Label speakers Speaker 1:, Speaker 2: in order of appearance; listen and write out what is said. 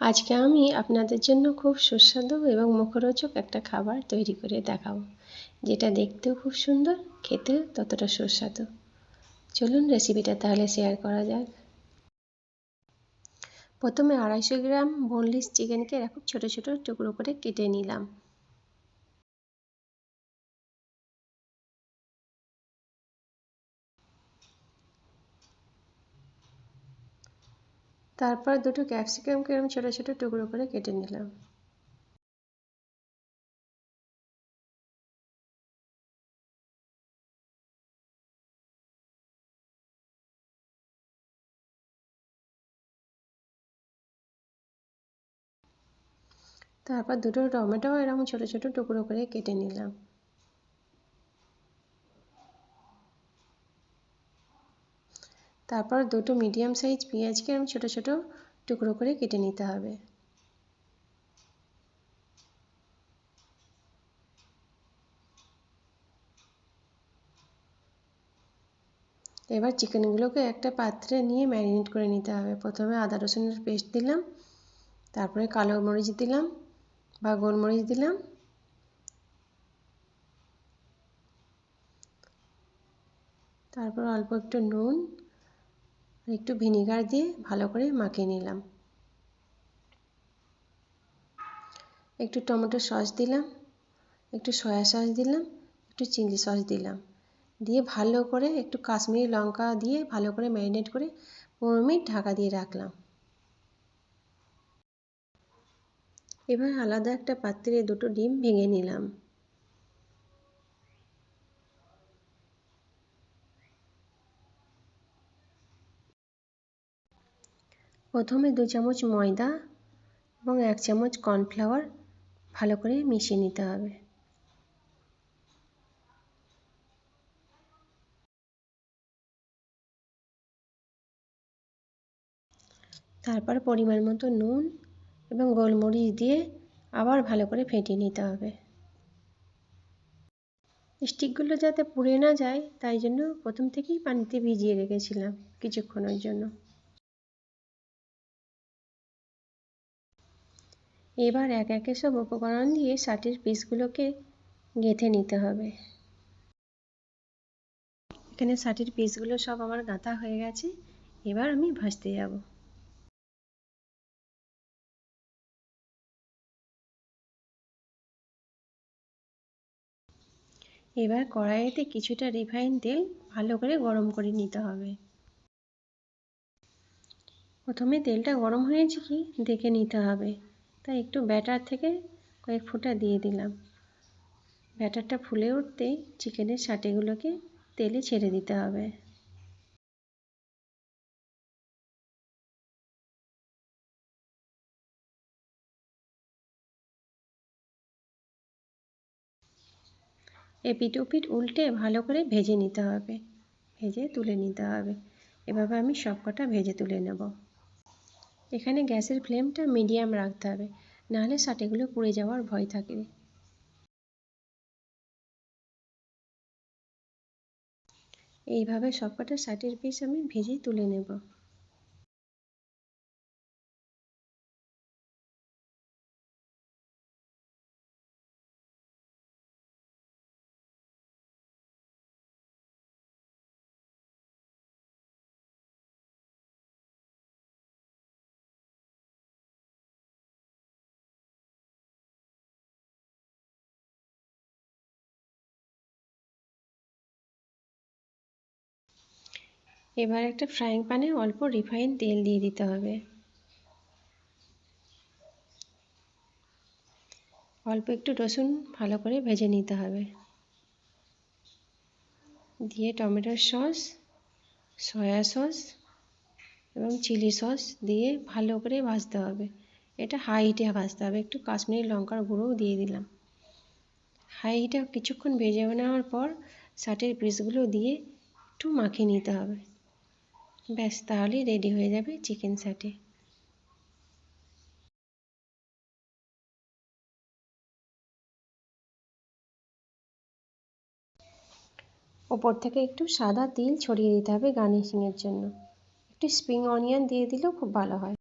Speaker 1: আজকে আমি আপনাদের জন্য খুব সুস্বাদু এবং মুখরোচক একটা খাবার তৈরি করে দেখাবো, যেটা দেখতেও খুব সুন্দর, খেতেও ততটা সুস্বাদু। চলুন রেসিপিটা তাহলে শেয়ার করা যাক। প্রথমে আড়াইশো গ্রাম বোনলেস চিকেনকে এরকম ছোটো ছোটো টুকরো করে কেটে নিলাম। তারপর দুটো ক্যাপসিকামকে এরকম ছোটো ছোটো টুকরো করে কেটে নিলাম। তারপর দুটো টমেটো এরকম ছোটো ছোটো টুকরো করে কেটে নিলাম। তারপর দুটো মিডিয়াম সাইজ পেঁয়াজকে আমি ছোটো ছোটো টুকরো করে কেটে নিতে হবে। এবার চিকেনগুলোকে একটা পাত্রে নিয়ে ম্যারিনেট করে নিতে হবে। প্রথমে আদা, রসুনের পেস্ট দিলাম, তারপরে কালো মরিচ দিলাম বা গোলমরিচ দিলাম। তারপর অল্প একটু নুন একটু ভিনিগার দিয়ে ভালো করে মাখিয়ে নিলাম। একটু টমেটো সস দিলাম, একটু সয়া সস দিলাম, একটু চিলি সস দিলাম। দিয়ে ভালো করে একটু কাশ্মীরি লঙ্কা দিয়ে ভালো করে ম্যারিনেট করে পনেরো মিনিট ঢাকা দিয়ে রাখলাম। এবার আলাদা একটা পাত্রে দুটো ডিম ভেঙে নিলাম। প্রথমে দু চামচ ময়দা এবং এক চামচ কর্নফ্লাওয়ার ভালো করে মিশিয়ে নিতে হবে। তারপর পরিমাণ মতো নুন এবং গোলমরিচ দিয়ে আবার ভালো করে ফেটিয়ে নিতে হবে। স্টিকগুলো যাতে পুড়ে না যায়, তাই জন্য প্রথম থেকেই পানিতে ভিজিয়ে রেখেছিলাম কিছুক্ষণের জন্য। এবার এক একে সব উপকরণ দিয়ে ষাটের পিসগুলোকে গেঁথে নিতে হবে। এখানে ষাটের পিসগুলো সব আমার গাঁথা হয়ে গেছে। এবার আমি ভাজতে যাব। এবার কড়াইতে কিছুটা রিফাইন তেল ভালো করে গরম করে নিতে হবে। প্রথমে তেলটা গরম হয়েছে কি দেখে নিতে হবে। তাই একটু ব্যাটার থেকে কয়েক ফোঁটা দিয়ে দিলাম। ব্যাটারটা ফুলে উঠতেই চিকেনের সাটেগুলোকে তেলে ছেড়ে দিতে হবে। এপিট ওপিট উল্টে ভালো করে ভেজে নিতে হবে। ভেজে তুলে নিতে হবে। এভাবে আমি সবকটা ভেজে তুলে নেব। এখানে গ্যাসের ফ্লেমটা মিডিয়াম রাখতে হবে, নাহলে সাটেগুলো পুড়ে যাওয়ার ভয় থাকবে এইভাবে সবকটা সাটের পিস আমি ভেজে তুলে নেব। এবার একটা ফ্রাইং প্যানে অল্প রিফাইন তেল দিয়ে দিতে হবে। অল্প একটু রসুন ভালো করে ভেজে নিতে হবে। দিয়ে টমেটোর সস সয়া সস এবং চিলি সস দিয়ে ভালো করে ভাজতে হবে। এটা হাই হিটে ভাজতে হবে। একটু কাশ্মীরি লঙ্কার গুঁড়োও দিয়ে দিলাম। হাই হিটে কিছুক্ষণ ভেজে নেওয়ার পর শার্টের পিসগুলো দিয়ে একটু মাখিয়ে নিতে হবে। ব্যাস, তাহলে রেডি হয়ে যাবে চিকেন সাটে ওপর থেকে একটু সাদা তিল ছড়িয়ে দিতে হবে গার্নিশিংয়ের জন্য। একটু স্প্রিং অনিয়ন দিয়ে দিলেও খুব ভালো হয়।